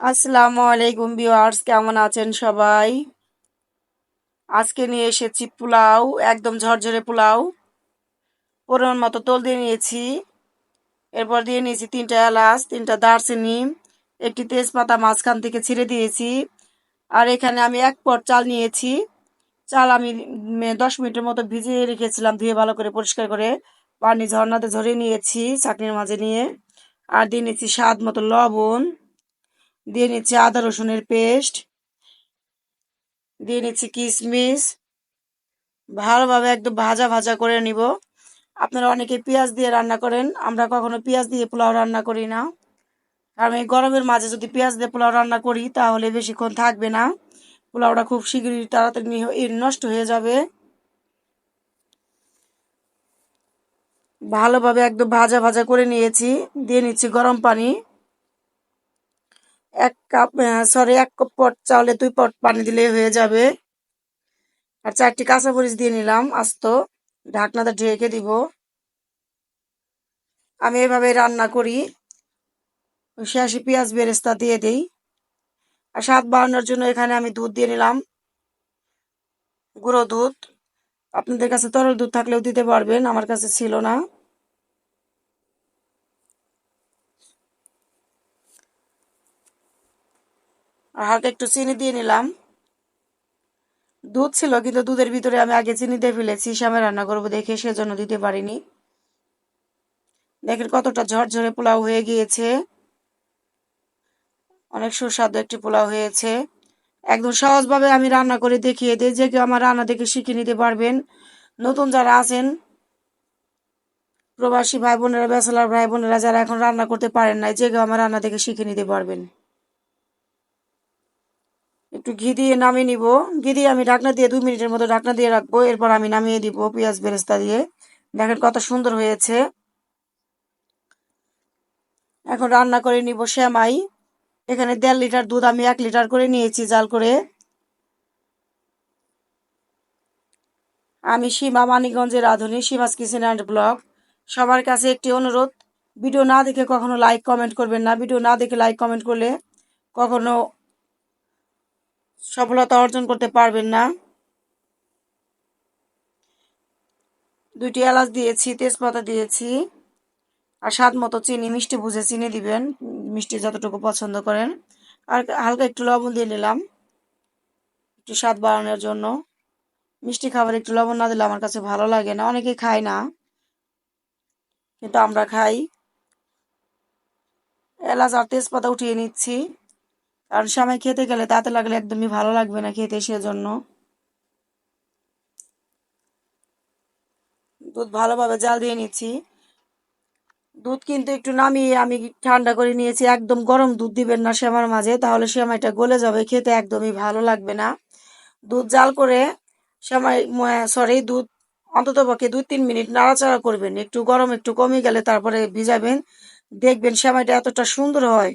আসসালামু আলাইকুম ভিউয়ার্স, কেমন আছেন সবাই? আজকে নিয়ে এসেছি পোলাও, একদম ঝরঝরে পোলাও। পরিমাণ মতো তোল দিয়ে নিয়েছি। এরপর দিয়ে নিয়েছি তিনটা এলাচ, তিনটা দারচিনি, একটি তেজপাতা মাঝখান থেকে ছিঁড়ে দিয়েছি। আর এখানে আমি এক পট চাল নিয়েছি। চাল আমি দশ মিনিটের মতো ভিজিয়ে রেখেছিলাম ধুয়ে ভালো করে পরিষ্কার করে। পানি ঝর্নাতে ঝরিয়ে নিয়েছি চাটনির মাঝে নিয়ে। আর দিয়ে নিয়েছি স্বাদ মতো লবণ। দিয়ে নিচ্ছি আদা, রসুনের পেস্ট। দিয়ে নিচ্ছি কিশমিশ ভালোভাবে একদম ভাজা ভাজা করে নিব। আপনারা অনেকে পেঁয়াজ দিয়ে রান্না করেন, আমরা কখনো পেঁয়াজ দিয়ে পোলাও রান্না করি না। কারণ এই গরমের মাঝে যদি পেঁয়াজ দিয়ে পোলাও রান্না করি, তাহলে বেশিক্ষণ থাকবে না। পোলাওটা খুব শীঘ্রই তাড়াতাড়ি নষ্ট হয়ে যাবে। ভালোভাবে একদম ভাজা ভাজা করে নিয়েছি। দিয়ে নিচ্ছি গরম পানি। এক কাপ সরি এক কাপ পট চাউলে দুই পট পানি দিলে হয়ে যাবে। আর চারটি কাঁচা মরিচ দিয়ে নিলাম, আস্ত। ঢাকনাটা ঢেকে দিব। আমি এভাবে রান্না করি। শেষে পেঁয়াজ বেরেস্তা দিয়ে দিই। আর স্বাদ বাড়ানোর জন্য এখানে আমি দুধ দিয়ে নিলাম। গুঁড়ো দুধ। আপনাদের কাছে তরল দুধ থাকলেও দিতে পারবেন, আমার কাছে ছিল না। আর হালকা একটু চিনি দিয়ে নিলাম। দুধ ছিল, কিন্তু দুধের ভিতরে আমি আগে চিনি দিয়ে ফেলেছি শ্যামে রান্না করব দেখে সেজন্য দিতে পারিনি। দেখেন কতটা ঝরঝরে পোলাও হয়ে গিয়েছে। অনেক সুস্বাদু একটি পোলাও হয়েছে। একদম সহজভাবে আমি রান্না করে দেখিয়ে দিই, যে কেউ আমার রান্না দেখে শিখে নিতে পারবেন। নতুন যারা আছেন, প্রবাসী ভাই বোনেরা, ব্যাচেলার ভাই বোনেরা, যারা এখন রান্না করতে পারেন না যে কেউ আমার রান্না দেখে শিখে নিতে পারবেন। একটু ঘি দিয়ে নামিয়ে নিব। ঘি দিয়ে আমি ঢাকনা দিয়ে দুই মিনিটের মতো ঢাকনা দিয়ে রাখব। এরপর আমি নামিয়ে দিব পেঁয়াজ বেরেস্তা দিয়ে। দেখেন কত সুন্দর হয়েছে। এখন রান্না করে নিব শ্যামাই এখানে দেড় লিটার দুধ আমি এক লিটার করে নিয়েছি জাল করে। আমি সীমা মানিকগঞ্জের রাঁধুনি সীমাস কিচেন অ্যান্ড ব্লগ। সবার কাছে একটি অনুরোধ, ভিডিও না দেখে কখনো লাইক কমেন্ট করবেন না। ভিডিও না দেখে লাইক কমেন্ট করলে কখনো সফলতা অর্জন করতে পারবেন না। দুইটি এলাচ দিয়েছি, তেজপাতা দিয়েছি আর স্বাদ মতো চিনি, মিষ্টি বুঝে চিনি দিবেন, মিষ্টি যতটুকু পছন্দ করেন। আর হালকা একটু লবণ দিয়ে নিলাম, একটু স্বাদ বাড়ানোর জন্য। মিষ্টি খাবার একটু লবণ না দিলে আমার কাছে ভালো লাগে না অনেকে খায় না, কিন্তু আমরা খাই। এলাচ আর তেজপাতা উঠিয়ে নিচ্ছি। কারণ সময় খেতে গেলে তাতে লাগলে একদমই ভালো লাগবে না খেতে সেজন্য। দুধ ভালোভাবে জাল দিয়ে নিচ্ছি। দুধ কিন্তু একটু নামিয়ে আমি ঠান্ডা করে নিয়েছি। একদম গরম দুধ দিবেন না শ্যামার মাঝে, তাহলে শ্যামাইটা গলে যাবে, খেতে একদমই ভালো লাগবে না। দুধ জাল করে শ্যামাই সরি দুধ অন্তত পক্ষে দুই তিন মিনিট নাড়াচাড়া করবেন। একটু গরম একটু কমে গেলে তারপরে ভিজাবেন। দেখবেন শ্যামাইটা এতটা সুন্দর হয়।